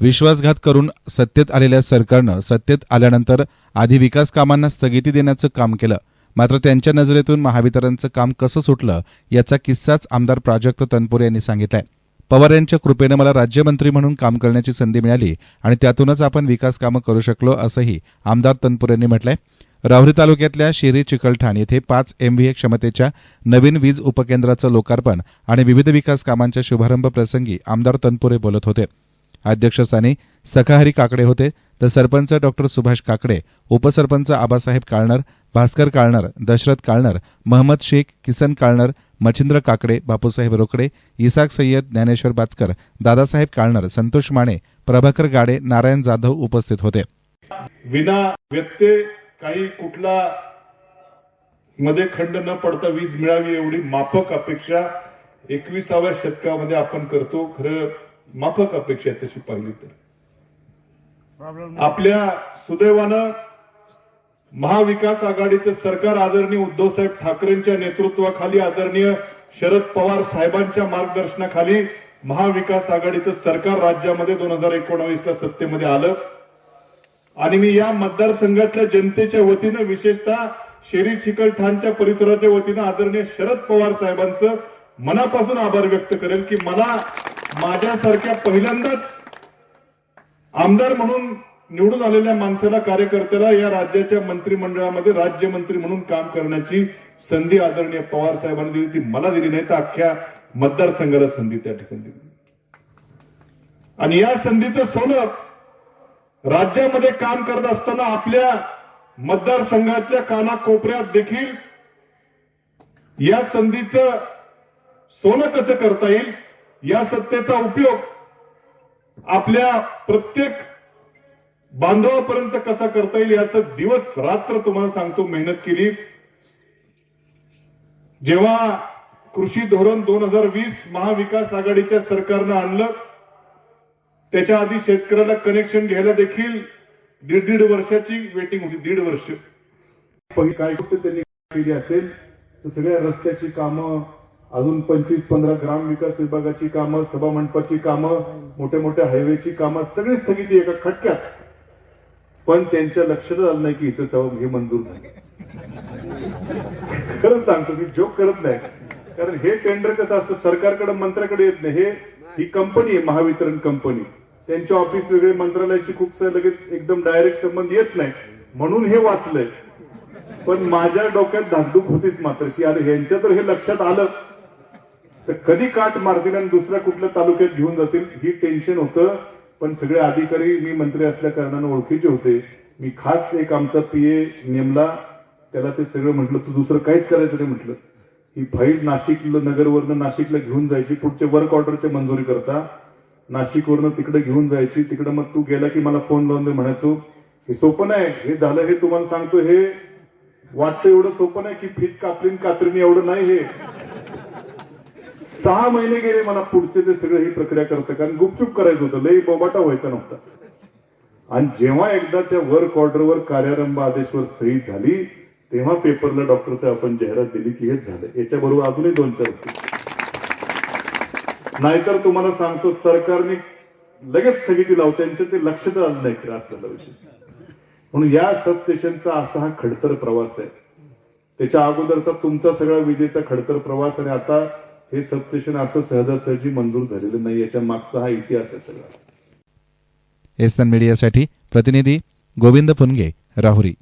विश्वासघात करून सत्तेत आलेल्या सरकारनं सत्तेत आल्यानंतर आधी विकास कामांना स्थगिती देण्याचं काम केलं. मात्र त्यांच्या नजरेतून महावितरणचं काम कसं सुटलं याचा किस्साच आमदार प्राजक्त तनपुरे यांनी सांगितलाय. पवार यांच्या कृपेनं मला राज्यमंत्री म्हणून काम करण्याची संधी मिळाली आणि त्यातूनच आपण विकास कामं करू शकलो असंही आमदार तनपुरे यांनी म्हटलंय. राहुरी तालुक्यातल्या शिरी चिकलठाण येथे पाच एमव्हीए क्षमतेच्या नवीन वीज उपकेंद्राचं लोकार्पण आणि विविध विकास कामांच्या शुभारंभ प्रसंगी आमदार तनपुरे बोलत होते. अध्यक्षस्थानी सखाहरी काकडे होते. तर सरपंच डॉक्टर सुभाष काकडे उपसरपंच आबासाहेब काळणर भास्कर काळणर दशरथ काळणर महम्मद शेख किसन काळणर मच्छिंद्र काकडे बापूसाहेब रोकडे इसाक सय्यद ज्ञानेश्वर बाचकर दादासाहेब काळणर संतोष माने प्रभाकर गाडे नारायण जाधव उपस्थित होते. विना व्यत्यय काही कुठला मध्ये खंड न पडता वीज मिळावी एवढी माफक अपेक्षा एकविसाव्या शतकामध्ये आपण करतो. खरं माफक अपेक्षा आहे तशी पाहिली तर. आपल्या सुदैवानं महाविकास आघाडीचं सरकार आदरणीय उद्धवसाहेब ठाकरेंच्या नेतृत्वाखाली आदरणीय शरद पवार साहेबांच्या मार्गदर्शनाखाली महाविकास आघाडीचं सरकार राज्यामध्ये दोन हजार एकोणावीसला सत्तेमध्ये आलं. आणि मी या मतदारसंघातल्या जनतेच्या वतीनं विशेषतः शेरी चिकलठाणच्या परिसराच्या वतीनं आदरणीय शरद पवार साहेबांचं मनापासून आभार व्यक्त करेल की मला माझ्यासारख्या पहिल्यांदाच आमदार म्हणून निवडून आलेल्या माणसाला कार्यकर्त्याला या राज्याच्या मंत्रिमंडळामध्ये राज्यमंत्री म्हणून काम करण्याची संधी आदरणीय पवार साहेबांनी दिली ती मला दिली नाही तर अख्ख्या मतदारसंघाला संधी त्या ठिकाणी दिली. आणि या संधीचं सोनं राज्यामध्ये काम करत असताना आपल्या मतदारसंघातल्या कानाकोपऱ्यात देखील या संधीचं सोनं कसं करता येईल? या सत्तेचा उपयोग आपल्या प्रत्येक बांधवापर्यंत कसा करता येईल याचं दिवस रात्र तुम्हाला सांगतो मेहनत केली. जेव्हा कृषी धोरण दोन हजार वीस महाविकास आघाडीच्या सरकारनं आणलं त्याच्या आधी शेतकऱ्याला कनेक्शन घ्यायला देखील दीड दीड वर्षाची वेटिंग होती दीड वर्ष. पहिली काय गोष्ट त्यांनी केली असेल तर सगळ्या रस्त्याची कामं अजून पंचवीस पंधरा ग्राम विकास विभागाची कामं सभा मंडपाची कामं मोठ्या मोठ्या हायवेची कामं सगळी स्थगिती एका खटक्यात. पण त्यांच्या लक्षात आलं नाही की इथं सभा हे मंजूर झाले. खरंच सांगतो मी जोक करत नाही. कारण हे टेंडर कसं असतं सरकारकडे मंत्र्याकडे येत नाही. हे ही कंपनी आहे महावितरण कंपनी त्यांच्या ऑफिस वेगळे मंत्रालयाशी खूप लगेच एकदम डायरेक्ट संबंध येत नाही. म्हणून हे वाचलंय. पण माझ्या डोक्यात धाकधूक होतीच मात्र की अरे ह्यांच्या तर हे लक्षात आलं. तर कधी काट मारतील आणि दुसऱ्या कुठल्या तालुक्यात घेऊन जातील ही टेन्शन होतं. पण सगळे अधिकारी मी मंत्री असल्या कारणानं ओळखीचे होते. मी खास एक आमचा पीए नेमला. त्याला ते सगळं म्हटलं. तू दुसरं काहीच करायचं नाही म्हटलं. ही फाईल नाशिक नगरवरनं नाशिकला घेऊन जायची. पुढचे वर्क ऑर्डरचे मंजुरी करता. नाशिकवरनं तिकडे घेऊन जायची. तिकडे मग तू गेला की मला फोन लावून दे म्हणायचो. हे सोपं नाही. हे झालं हे तुम्हाला सांगतो. हे वाटतं एवढं सोपं नाही की फिट कापलीन कात्रीने एवढं नाही हे. सहा महिने गेले मला पुढचे ते सगळं ही प्रक्रिया करतं कारण गुपचूप करायचं होतं लई बोबाटा व्हायचा नव्हता. आणि जेव्हा एकदा त्या वर्क ऑर्डरवर कार्यारंभ आदेशवर सही झाली तेव्हा पेपरला डॉक्टर साहेब आपण जाहिरात दिली की हेच झालं. याच्याबरोबर अजूनही दोन चार होते. नाहीतर तुम्हाला सांगतो सरकारने लगेच स्थगिती लावू त्यांचं ते लक्षात आलं नाही त्रास झाला विषय. म्हणून या सबस्टेशनचा असा हा खडतर प्रवास आहे. त्याच्या अगोदरचा तुमचा सगळा विजेचा खडतर प्रवास आणि आता हे सबस्टेशन असं सहजासहजी मंजूर झालेलं नाही याच्या मागचा हा इतिहास आहे सगळा. एसन मीडियासाठी प्रतिनिधी गोविंद फुनगे राहुरी.